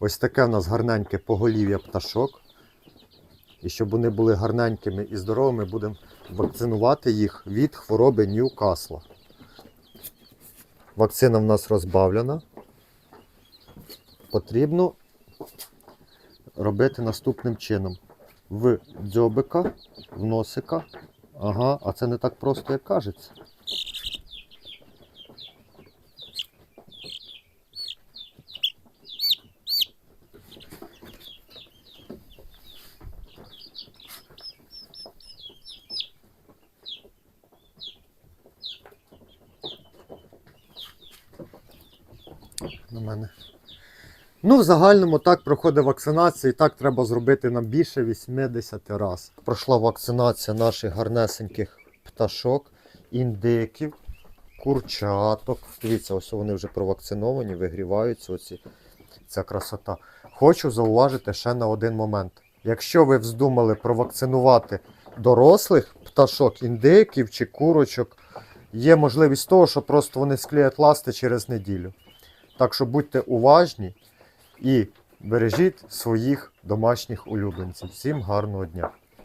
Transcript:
Ось таке в нас гарненьке поголів'я пташок. І щоб вони були гарненькими і здоровими, будемо вакцинувати їх від хвороби Ньюкасла. Вакцина в нас розбавлена. Потрібно робити наступним чином. В дзьобика, в носика. Ага, а це не так просто, як кажеться. На мене. Ну, в загальному так проходить вакцинація, і так треба зробити нам більше 80 разів. Пройшла вакцинація наших гарнесеньких пташок, індиків, курчаток. Дивіться, ось вони вже провакциновані, вигріваються. Оці. Ця красота. Хочу зауважити ще на один момент. Якщо ви вздумали провакцинувати дорослих пташок, індиків чи курочок, є можливість того, що просто вони склеять ласти через неділю. Так що будьте уважні і бережіть своїх домашніх улюбленців. Всім гарного дня!